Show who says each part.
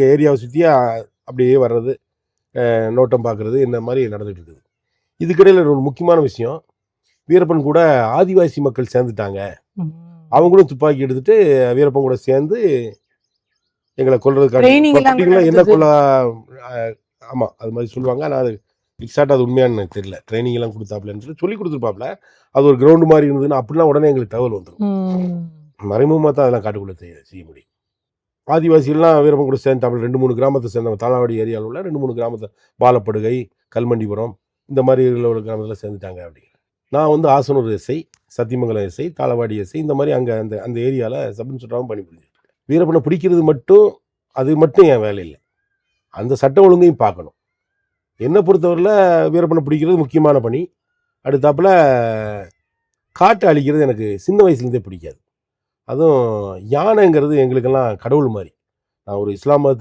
Speaker 1: எங்கள் ஏரியாவை சுற்றி அப்படியே வர்றது நோட்டம் பார்க்குறது இந்த மாதிரி நடந்துட்டு இருக்குது. இதுக்கிடையில் ஒரு முக்கியமான விஷயம். வீரப்பன் கூட ஆதிவாசி மக்கள் சேர்ந்துட்டாங்க. அவங்களும் துப்பாக்கி எடுத்துட்டு வீரப்பன் கூட சேர்ந்து எங்களை பர்டிகுலர் என்ன
Speaker 2: நடந்தது.
Speaker 1: கொல்ல அஹ், ஆமா அது மாதிரி சொல்லுவாங்க. ஆனால் அது எக்ஸாக்டாக அது உண்மையானு தெரியல. ட்ரைனிங் எல்லாம் கொடுத்தாப்லன்னு சொல்லி சொல்லி கொடுத்துருப்பாப்ல அது ஒரு கிரவுண்டு மாதிரி இருந்ததுன்னா அப்படிலாம் உடனே எங்களுக்கு தகவல் வந்துடும் மறைமுகமாக தான் அதெல்லாம் காட்டுக்குள்ளே செய்ய முடியும். ஆதிவாசிகள்லாம் வீரப்பன் கூட தமிழ் ரெண்டு மூணு கிராமத்தை சேர்ந்தவங்க. தாளாவாடி ஏரியாவில் உள்ள ரெண்டு மூணு கிராமத்தை. பாலப்படுகை கல்மண்டிபுரம் இந்த மாதிரி உள்ள கிராமத்தில் சேர்ந்துட்டாங்க அப்படிங்கிற. நான் வந்து Asanur SI Sathyamangalam SI Thalavadi SI இந்த மாதிரி அங்கே அந்த அந்த ஏரியாவில் சப் இன்ஸ்பெக்டராகவும் பணி புரிஞ்சுட்டு வீரப்பனை பிடிக்கிறது மட்டும் அது மட்டும் என் வேலை இல்லை. அந்த சட்ட ஒழுங்கையும் பார்க்கணும். என்னை பொறுத்தவரையில் வீரப்பனை பிடிக்கிறது முக்கியமான பணி. அடுத்தாப்புல காட்டை அழிக்கிறது எனக்கு சின்ன வயசுலேருந்தே பிடிக்காது. அதுவும் யானைங்கிறது எங்களுக்கெல்லாம் கடவுள் மாதிரி. நான் ஒரு இஸ்லாம்